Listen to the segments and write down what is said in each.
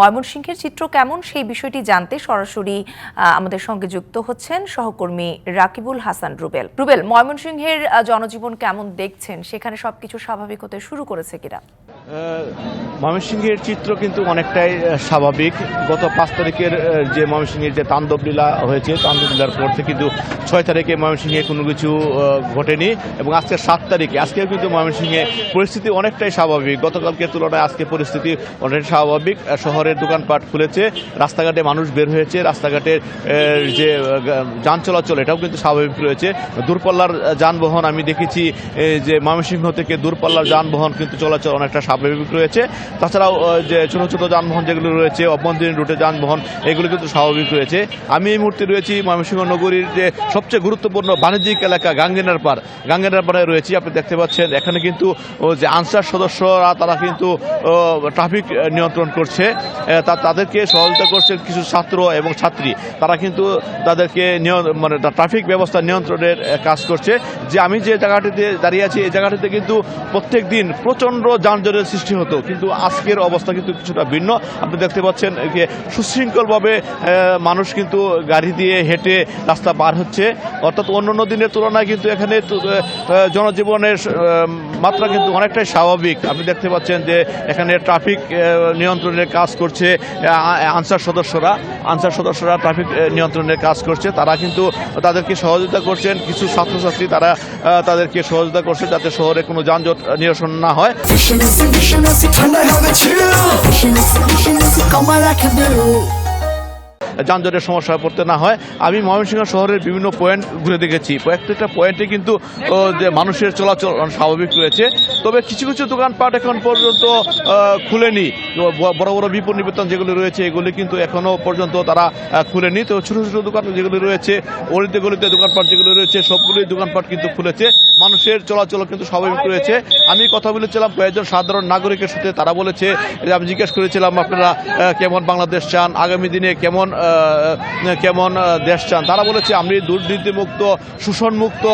ময়মনসিংহের চিত্র কেমন? সেই বিষয়টি জানতে সরাসরি আমাদের সঙ্গে যুক্ত হচ্ছেন সহকর্মী রাকিবুল হাসান রুবেল। রুবেল, ময়মনসিংহের জনজীবন কেমন দেখছেন? সেখানে সবকিছু স্বাভাবিক হতে শুরু করেছে কিনা? ময়মনসিংহের চিত্র কিন্তু অনেকটাই স্বাভাবিক। গত পাঁচ তারিখের যে ময়মনসিংহের যে তাণ্ডব লীলা হয়েছে তাণ্ডব লীলার পর থেকে কিন্তু ছয় তারিখে ময়মনসিংহে কোনো কিছু ঘটেনি এবং আজকে সাত তারিখে। আজকেও কিন্তু ময়মনসিংহে পরিস্থিতি অনেকটাই স্বাভাবিক। গতকালকের তুলনায় আজকে পরিস্থিতি অনেকটাই স্বাভাবিক। শহরের দোকানপাট খুলেছে, রাস্তাঘাটে মানুষ বের হয়েছে রাস্তাঘাটের যে যান চলাচল, এটাও কিন্তু স্বাভাবিক রয়েছে। দূরপাল্লার যানবাহন, আমি দেখেছি যে ময়মনসিংহ থেকে দূরপাল্লার যানবাহন কিন্তু চলাচল অনেকটা স্বাভাবিক। রয়েছে। তাছাড়াও যে ছোট ছোট যানবাহন যেগুলো রয়েছে, অভ্যন্তরীণ রুটে যানবাহন, এগুলো কিন্তু স্বাভাবিক রয়েছে। আমি এই মুহূর্তে রয়েছি ময়মনসিংহ নগরীর যে সবচেয়ে গুরুত্বপূর্ণ বাণিজ্যিক এলাকা গাঙ্গেনার পার গাঙ্গেনার পাড়ে রয়েছি, আপনি দেখতে পাচ্ছেন। এখানে কিন্তু যে আনসার সদস্যরা, তারা কিন্তু ট্রাফিক নিয়ন্ত্রণ করছে। তাদেরকে সহযোগিতা করছে কিছু ছাত্র এবং ছাত্রী। তারা কিন্তু তাদেরকে মানে ট্রাফিক ব্যবস্থা নিয়ন্ত্রণের কাজ করছে। যে আমি যে জায়গাটিতে দাঁড়িয়ে আছি, এই জায়গাটিতে কিন্তু প্রত্যেক দিন প্রচণ্ড যানজটের সৃষ্টি হতো, কিন্তু আজকের অবস্থা কিন্তু কিছুটা ভিন্ন। আপনি দেখতে পাচ্ছেন যে সুশৃঙ্খলভাবে মানুষ কিন্তু গাড়ি দিয়ে হেঁটে রাস্তা পার হচ্ছে। অর্থাৎ অন্যান্য দিনের তুলনায় কিন্তু এখানে জনজীবনের মাত্রা কিন্তু অনেকটাই স্বাভাবিক। আপনি দেখতে পাচ্ছেন যে এখানে ট্রাফিক নিয়ন্ত্রণের কাজ করছে আনসার সদস্যরা। আনসার সদস্যরা ট্রাফিক নিয়ন্ত্রণের কাজ করছে। তারা কিন্তু তাদেরকে সহযোগিতা করছেন। কিছু ছাত্রছাত্রী তারা তাদেরকে সহযোগিতা করছে যাতে শহরে কোনো যানজট, নিরসন না হয়। Vision is it, and I have a chill? Come on, I can do যানজটের সমস্যায় পড়তে না হয়। আমি ময়মনসিংহ শহরের বিভিন্ন পয়েন্ট ঘুরে দেখেছি। প্রত্যেকটা পয়েন্টে কিন্তু যে মানুষের চলাচল স্বাভাবিক রয়েছে। তবে কিছু কিছু দোকানপাট এখন পর্যন্ত খুলেনি। বড় বড় বিপণী বেতন যেগুলি রয়েছে, এগুলি কিন্তু এখনও পর্যন্ত তারা খুলেনি। তো ছোট ছোট দোকান যেগুলি রয়েছে, অলিতে গলিতে দোকানপাট যেগুলো রয়েছে, সবগুলি দোকানপাট কিন্তু খুলেছে। মানুষের চলাচল কিন্তু স্বাভাবিক রয়েছে। আমি কথা বলেছিলাম কয়েকজন সাধারণ নাগরিকের সাথে, তারা বলেছে, যে আমি জিজ্ঞেস করেছিলাম, আপনারা কেমন বাংলাদেশ চান? আগামী দিনে কেমন কেমন দেশ চান? তারা বলেছে আমি দুর্নীতিমুক্ত, শোষণমুক্ত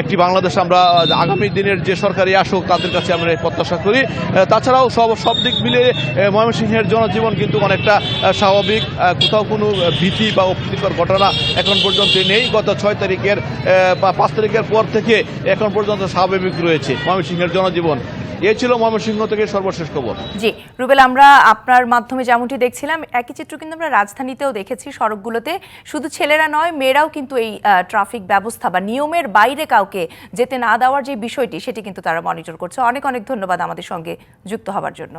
একটি বাংলাদেশ আমরা আগামী দিনের যে সরকারি আসুক, তাদের কাছে আমরা প্রত্যাশা করি। তাছাড়াও সব সব দিক মিলিয়ে ময়মনসিংহের জনজীবন কিন্তু অনেকটা স্বাভাবিক। কোথাও কোনো ভীতি বা অপ্রীতিকর ঘটনা এখন পর্যন্ত নেই। গত ছয় তারিখের বা পাঁচ তারিখের পর থেকে এখন পর্যন্ত স্বাভাবিক রয়েছে ময়মনসিংহের জনজীবন। এ ছিল ময়মনসিংহ থেকে সর্বশেষ খবর। জি, রুবেল, আমরা আপনার মাধ্যমে যেমনটি দেখছিলাম, একই চিত্র কিন্তু আমরা রাজধানীতেও দেখেছি সড়কগুলোতে। শুধু ছেলেরা নয়, মেয়েরাও কিন্তু এই ট্রাফিক ব্যবস্থা বা নিয়মের বাইরে কাউকে যেতে না দেওয়ার যে বিষয়টি, সেটি কিন্তু তারা মনিটর করছে। অনেক অনেক ধন্যবাদ আমাদের সঙ্গে যুক্ত হবার জন্য।